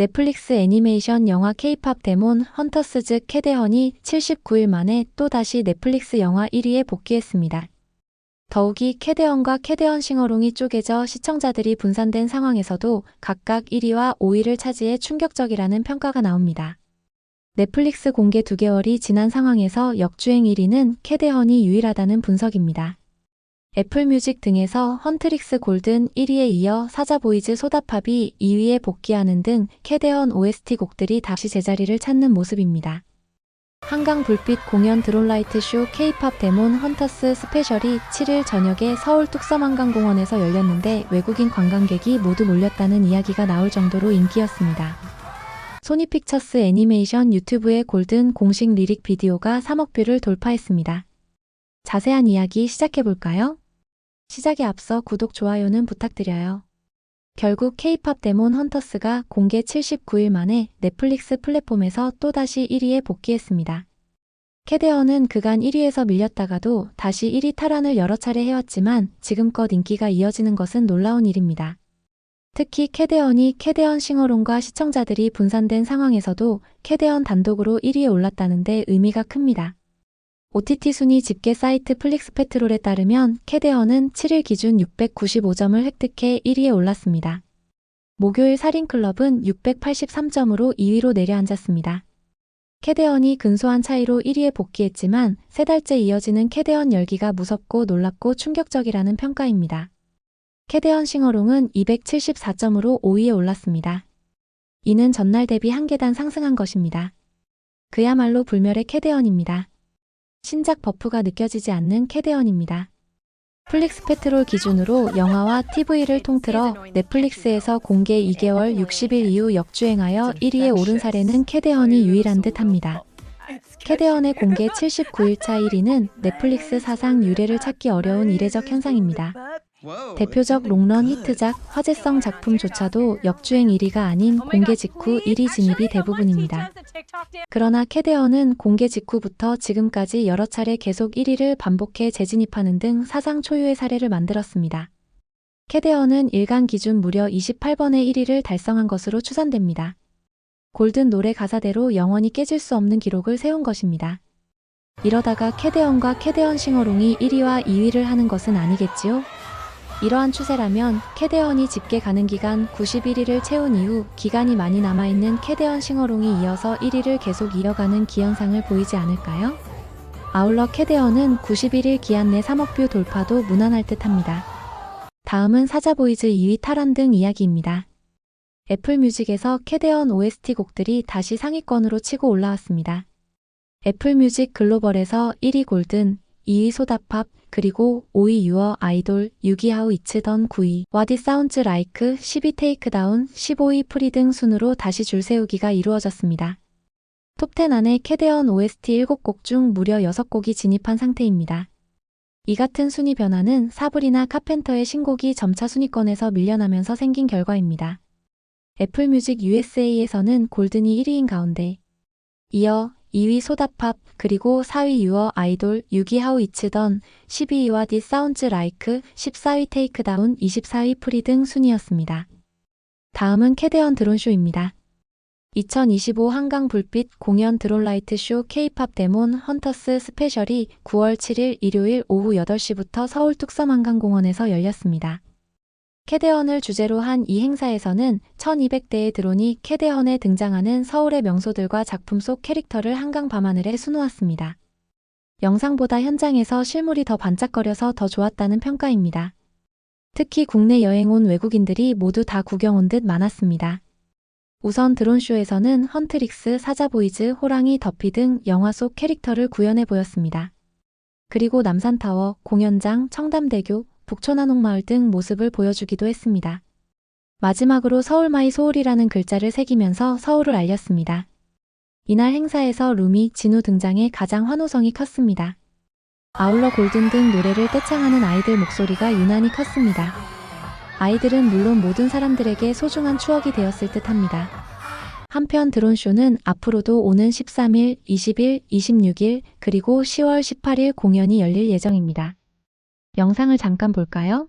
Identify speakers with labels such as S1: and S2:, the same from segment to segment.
S1: 넷플릭스 애니메이션 영화 케이팝 데몬 헌터스 즈 캐데헌이 79일 만에 또다시 넷플릭스 영화 1위에 복귀했습니다. 더욱이 캐데헌과 캐데헌 싱어롱이 쪼개져 시청자들이 분산된 상황에서도 각각 1위와 5위를 차지해 충격적이라는 평가가 나옵니다. 넷플릭스 공개 2개월이 지난 상황에서 역주행 1위는 캐데헌이 유일하다는 분석입니다. 애플뮤직 등에서 헌트릭스 골든 1위에 이어 사자보이즈 소다팝이 2위에 복귀하는 등 캐데헌 OST 곡들이 다시 제자리를 찾는 모습입니다. 한강 불빛 공연 드론라이트 쇼 K-팝 데몬 헌터스 스페셜이 7일 저녁에 서울 뚝섬한강공원에서 열렸는데 외국인 관광객이 모두 몰렸다는 이야기가 나올 정도로 인기였습니다. 소니픽처스 애니메이션 유튜브의 골든 공식 리릭 비디오가 3억 뷰를 돌파했습니다. 자세한 이야기 시작해볼까요? 시작에 앞서 구독, 좋아요는 부탁드려요. 결국 K-팝 데몬 헌터스가 공개 79일 만에 넷플릭스 플랫폼에서 또다시 1위에 복귀했습니다. 캐데언은 그간 1위에서 밀렸다가도 다시 1위 탈환을 여러 차례 해왔지만 지금껏 인기가 이어지는 것은 놀라운 일입니다. 특히 캐데언이 캐데언 싱어롱과 시청자들이 분산된 상황에서도 캐데언 단독으로 1위에 올랐다는데 의미가 큽니다. OTT 순위 집계 사이트 플릭스페트롤에 따르면 캐데헌은 7일 기준 695점을 획득해 1위에 올랐습니다. 목요일 살인클럽은 683점으로 2위로 내려앉았습니다. 캐데헌이 근소한 차이로 1위에 복귀했지만 세 달째 이어지는 캐데헌 열기가 무섭고 놀랍고 충격적이라는 평가입니다. 캐데헌 싱어롱은 274점으로 5위에 올랐습니다. 이는 전날 대비 한 계단 상승한 것입니다. 그야말로 불멸의 캐데헌입니다. 신작 버프가 느껴지지 않는 캐데언입니다. 플릭스 페트롤 기준으로 영화와 TV를 통틀어 넷플릭스에서 공개 2개월 60일 이후 역주행하여 1위에 오른 사례는 캐데언이 유일한 듯 합니다. 캐데언의 공개 79일차 1위는 넷플릭스 사상 유례를 찾기 어려운 이례적 현상입니다. 대표적 롱런 히트작, 화제성 작품조차도 역주행 1위가 아닌 공개 직후 1위 진입이 대부분입니다. 그러나 캐데언은 공개 직후부터 지금까지 여러 차례 계속 1위를 반복해 재진입하는 등 사상 초유의 사례를 만들었습니다. 캐데언은 일간 기준 무려 28번의 1위를 달성한 것으로 추산됩니다. 골든 노래 가사대로 영원히 깨질 수 없는 기록을 세운 것입니다. 이러다가 캐데언과 캐데언 싱어롱이 1위와 2위를 하는 것은 아니겠지요? 이러한 추세라면 캐데언이 집계 가능 기간 91일을 채운 이후 기간이 많이 남아있는 캐데언 싱어롱이 이어서 1위를 계속 이어가는 기현상을 보이지 않을까요? 아울러 캐데언은 91일 기한 내 3억 뷰 돌파도 무난할 듯 합니다. 다음은 사자보이즈 2위 탈환 등 이야기입니다. 애플 뮤직에서 캐데언 OST 곡들이 다시 상위권으로 치고 올라왔습니다. 애플 뮤직 글로벌에서 1위 골든, 2위 소다팝, 그리고 5위 유어 아이돌, 6위 하우 이츠던 9위, 와디 사운즈 라이크, 10위 테이크다운, 15위 프리 등 순으로 다시 줄 세우기가 이루어졌습니다. 톱10 안에 캐데언 OST 7곡 중 무려 6곡이 진입한 상태입니다. 이 같은 순위 변화는 사브리나 카펜터의 신곡이 점차 순위권에서 밀려나면서 생긴 결과입니다. 애플 뮤직 USA에서는 골든이 1위인 가운데 이어 2위 소다팝, 그리고 4위 유어 아이돌, 6위 하우 이츠던, 12위와 디 사운즈 라이크, 14위 테이크다운, 24위 프리 등 순이었습니다. 다음은 캐데언 드론쇼입니다. 2025 한강 불빛 공연 드론라이트 쇼 K-팝 데몬 헌터스 스페셜이 9월 7일 일요일 오후 8시부터 서울 뚝섬 한강공원에서 열렸습니다. 캐데헌을 주제로 한 이 행사에서는 1200대의 드론이 캐데헌에 등장하는 서울의 명소들과 작품 속 캐릭터를 한강 밤하늘에 수놓았습니다. 영상보다 현장에서 실물이 더 반짝거려서 더 좋았다는 평가입니다. 특히 국내 여행 온 외국인들이 모두 다 구경 온 듯 많았습니다. 우선 드론쇼에서는 헌트릭스, 사자보이즈, 호랑이, 더피 등 영화 속 캐릭터를 구현해 보였습니다. 그리고 남산타워, 공연장, 청담대교, 북촌한옥마을 등 모습을 보여주기도 했습니다. 마지막으로 서울마이 소울이라는 글자를 새기면서 서울을 알렸습니다. 이날 행사에서 루미, 진우 등장해 가장 환호성이 컸습니다. 아울러 골든 등 노래를 떼창하는 아이들 목소리가 유난히 컸습니다. 아이들은 물론 모든 사람들에게 소중한 추억이 되었을 듯 합니다. 한편 드론쇼는 앞으로도 오는 13일, 20일, 26일, 그리고 10월 18일 공연이 열릴 예정입니다. 영상을 잠깐 볼까요?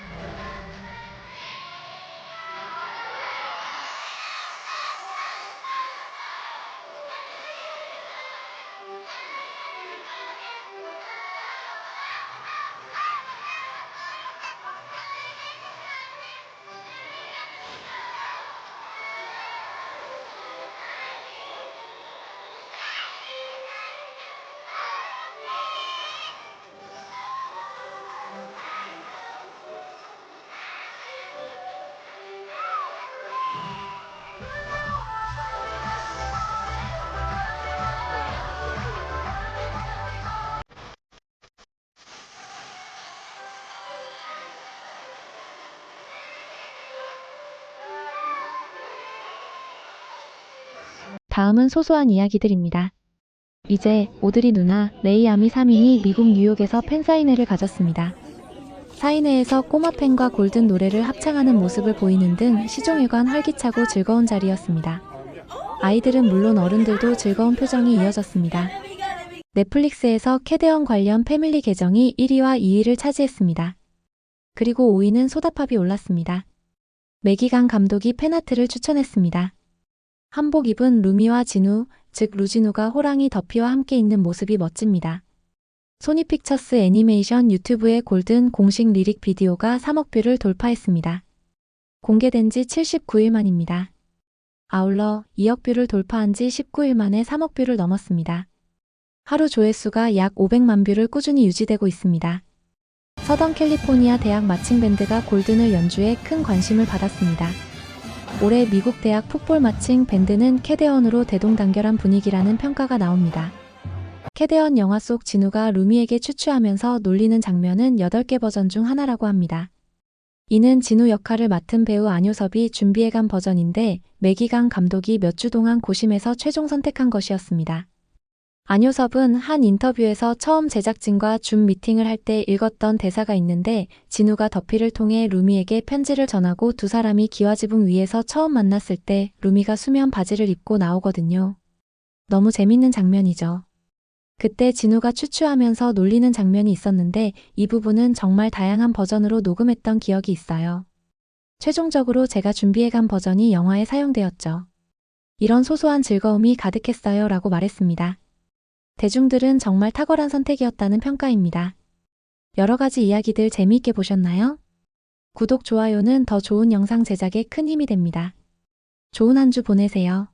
S1: 다음은 소소한 이야기들입니다. 이제 오드리 누나, 레이 아미 3인이 미국 뉴욕에서 팬사인회를 가졌습니다. 사인회에서 꼬마 팬과 골든 노래를 합창하는 모습을 보이는 등 시종일관 활기차고 즐거운 자리였습니다. 아이들은 물론 어른들도 즐거운 표정이 이어졌습니다. 넷플릭스에서 캐대언 관련 패밀리 계정이 1위와 2위를 차지했습니다. 그리고 5위는 소다팝이 올랐습니다. 매기강 감독이 팬아트를 추천했습니다. 한복 입은 루미와 진우, 즉 루진우가 호랑이 더피와 함께 있는 모습이 멋집니다. 소니픽처스 애니메이션 유튜브의 골든 공식 리릭 비디오가 3억 뷰를 돌파했습니다. 공개된 지 79일 만입니다. 아울러 2억 뷰를 돌파한 지 19일 만에 3억 뷰를 넘었습니다. 하루 조회수가 약 500만 뷰를 꾸준히 유지되고 있습니다. 서던 캘리포니아 대학 마칭 밴드가 골든을 연주해 큰 관심을 받았습니다. 올해 미국 대학 풋볼 마칭 밴드는 캐대언으로 대동단결한 분위기라는 평가가 나옵니다. 캐대언 영화 속 진우가 루미에게 추추하면서 놀리는 장면은 8개 버전 중 하나라고 합니다. 이는 진우 역할을 맡은 배우 안효섭이 준비해간 버전인데 매기강 감독이 몇 주 동안 고심해서 최종 선택한 것이었습니다. 안효섭은 한 인터뷰에서 처음 제작진과 줌 미팅을 할 때 읽었던 대사가 있는데 진우가 더피를 통해 루미에게 편지를 전하고 두 사람이 기와지붕 위에서 처음 만났을 때 루미가 수면 바지를 입고 나오거든요. 너무 재밌는 장면이죠. 그때 진우가 추추하면서 놀리는 장면이 있었는데 이 부분은 정말 다양한 버전으로 녹음했던 기억이 있어요. 최종적으로 제가 준비해간 버전이 영화에 사용되었죠. 이런 소소한 즐거움이 가득했어요 라고 말했습니다. 대중들은 정말 탁월한 선택이었다는 평가입니다. 여러 가지 이야기들 재미있게 보셨나요? 구독, 좋아요는 더 좋은 영상 제작에 큰 힘이 됩니다. 좋은 한 주 보내세요.